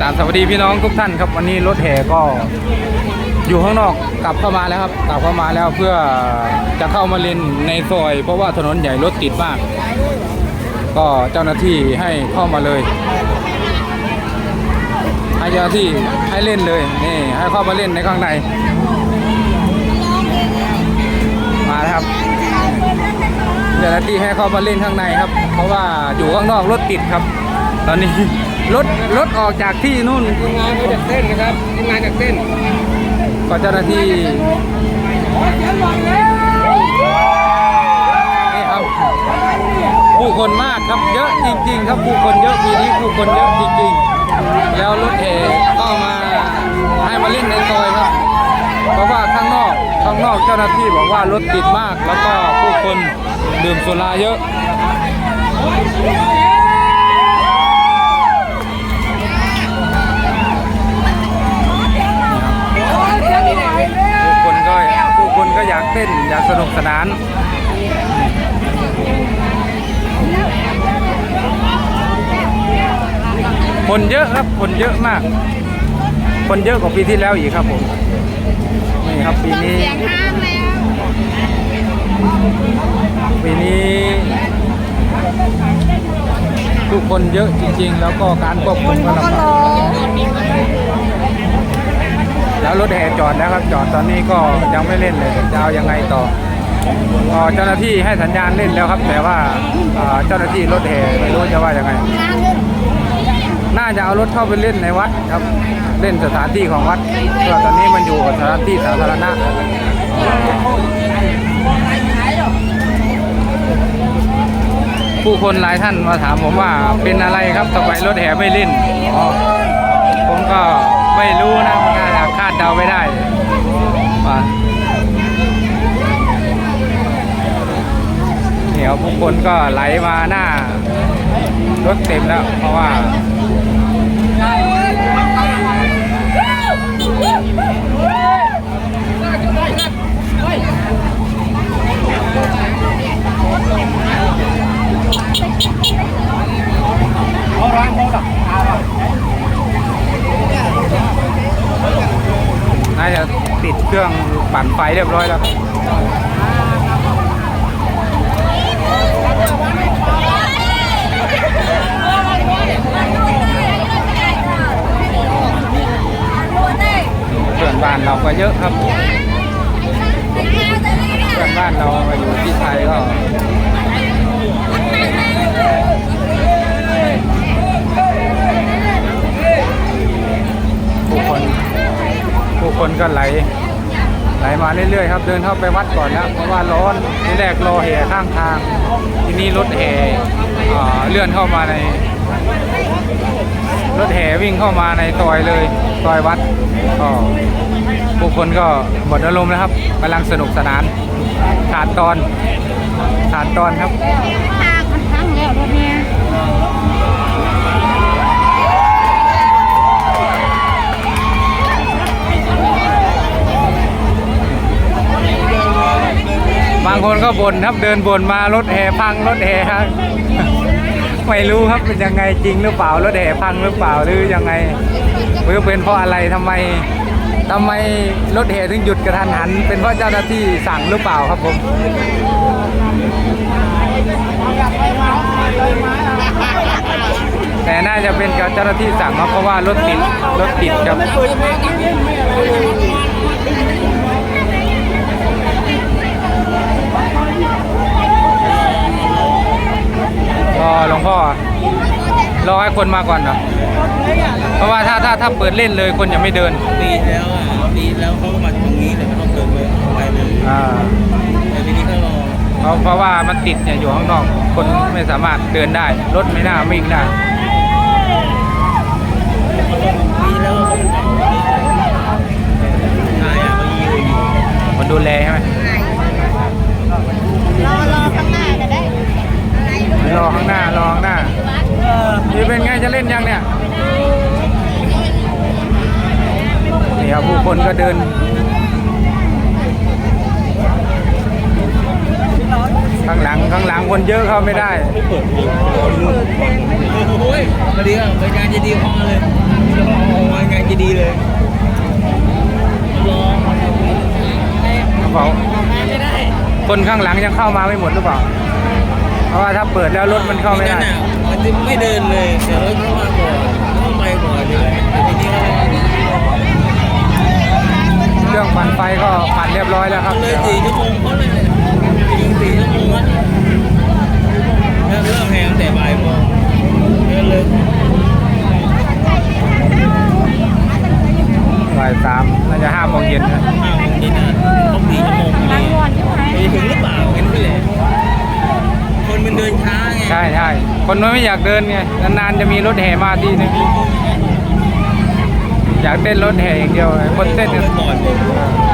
ตามสวัสดีพี่น้องทุกท่านครับ วันนี้รถแห่ก็อยู่ข้างนอกกลับเข้ามาแล้วครับ กลับเข้ามาแล้วเพื่อจะเข้ามาเลนในซอย เพราะว่าถนนใหญ่รถติดมาก ก็เจ้าหน้าที่ให้เข้ามาเลยให้เจ้าหน้าที่ให้เล่นเลยนี่ให้เข้ามาเล่นในข้างใน มาแล้วครับเจ้าหน้าที่ให้เข้ามาเล่นข้างในครับ เพราะว่าอยู่ข้างนอกรถติดครับ ตอนนี้ รถรถออกจากที่นู่นทีมงานมาจากเต้นนะครับทีมงานจากเต้นก็เจ้าหน้าที่นี่ครับผู้คนมากครับเยอะจริง ๆ ครับผู้คนเยอะปีนี้ผู้คนเยอะจริงๆ แล้วรถแห่ก็มาให้มาเล่นในซอยครับ เพราะว่าข้างนอกข้างนอกเจ้าหน้าที่บอกว่ารถติดมากแล้วก็ผู้คนดื่มสุราเยอะ ก็อยากเต้นอยากสนุกสนานคนเยอะครับคนเยอะมาก คนเยอะกว่าปีที่แล้วอีกครับผมนี่ครับปีนี้ปีนี้ ทุกคนเยอะจริง ๆ แล้วก็การควบคุมก็ลำบาก แล้วรถแห่จอดแล้วครับจอดตอนนี้ก็ยังไม่เล่นเลยจะเอายังไงต่อเจ้าหน้าที่ให้สัญญาณเล่นแล้วครับ แต่ว่าเจ้าหน้าที่รถแห่ไม่รู้จะว่ายังไง น่าจะเอารถเข้าไปเล่นในวัดครับเล่นสถานที่ของวัดเพราะตอนนี้มันอยู่กับสถานที่สาธารณะผู้คนหลายท่านมาถามผมว่าเป็นอะไรครับทำไมรถแห่ไม่เล่นอ๋อผมก็ไม่รู้นะน่าจะคาดเดาไม่ได้ว่าเดี๋ยวผู้ คนก็ไหลมาหน้ารถเต็มแล้ว เพราะว่าน่าจะติดเครื่องปั่นไฟเรียบร้อยแล้ว เพื่ อนบ้าเยอะครับเพื่อนบ้านเรามาอยู่ที่ไทยก็ผู้คนผู้คนก็ไหลไหลมาเรื่อยๆครับเดินเข้าไปวัดก่อนแล้วเพราะว่าร้อนที่แรกรอแห่ข้างทาง ที่นี่รถแห่อ่เลื่อนเข้ามาใน รถแห่วิ่งเข้ามาในซอยเลยซอยวัดก็ ผู้คนก็หมดอารมณ์แล้วครับกำลังสนุกสนานขาดตอนขาดตอนครับบางคนก็บ่นครับเดินบ่นมารถแห่พังรถแห่พังไม่รู้ครับเป็นยังไงจริงหรือเปล่ารถแห่พังหรือเปล่าหรือยังไงหรือเป็นเพราะอะไรทำไม ทำไมรถแห่ถึงหยุดกระทันหัน เป็นเพราะเจ้าหน้าที่สั่งหรือเปล่าครับผมแต่น่าจะเป็นเจ้าหน้าที่สั่งมาเพราะว่ารถติดรถติดครับรอหลวงพ่อ รอให้คนมาก่อนเหรอเพราะว่าถ้าถ้าถ้าเปิดเล่นเลยคนยังไม่เดินปีแล้วอะปีแล้วเขาก็มาตรงนี้แต่ไม่ต้องเดินไปไปเลยอ่าแต่ปีนี้ก็รอเพราะเพราะว่ามันติดเนี่ยอยู่ข้างนอก คนไม่สามารถเดินได้ รถไม่น่าวิ่งได้ปีแล้วเขาทำแบบนี้นายอะเขายิวอยู่คนดูแลใช่ไหม รอรอข้างหน้าจะได้ รอข้างหน้ารอข้างหน้านี่เป็นไงจะเล่นยังเนี่ยนี่ครับผู้คนก็เดินข้างหลังข้างหลังคนเยอะเข้าไม่ได้ไม่เปิดเพลงโอ้ยพอดีอะรายการจะดีพอเลยเลยรอกระเป๋าไม่ได้คนข้างหลังยังเข้ามาไม่หมดหรือเปล่า เพราะว่าถ้าเปิดแล้วรถมันเข้าไม่ได้นมันจะไม่เดินเลยเดี๋ยวรถเข้ามาก่อนเข้าไปก่อนเลยแต่ทีนี้เครื่องปั่นไฟก็ปั่นเรียบร้อยแล้วครับเขาเลยเดี๋ยวสี่ชั่วโมงเขาเลยยิงสี่ชั่วโมงวะเริ่มเริ่มแพงแต่บ่ายโมงเริ่มเลยบ่ายสามน่าจะห้าโมงเย็นนะห้าโมงเย็นนะครบสี่ชั่วโมงพอรางดีวัลใช่ไหมมีถึงหรือเปล่ากันนี่แหละคนมัน เดินช้าไงใช่ใช่คนมันไม่อยากเดินไงนานๆจะมีรถแห่มาทีนึงอยากเต้นรถแห่อย่างเดียวคนเต้นไปก่อนเออ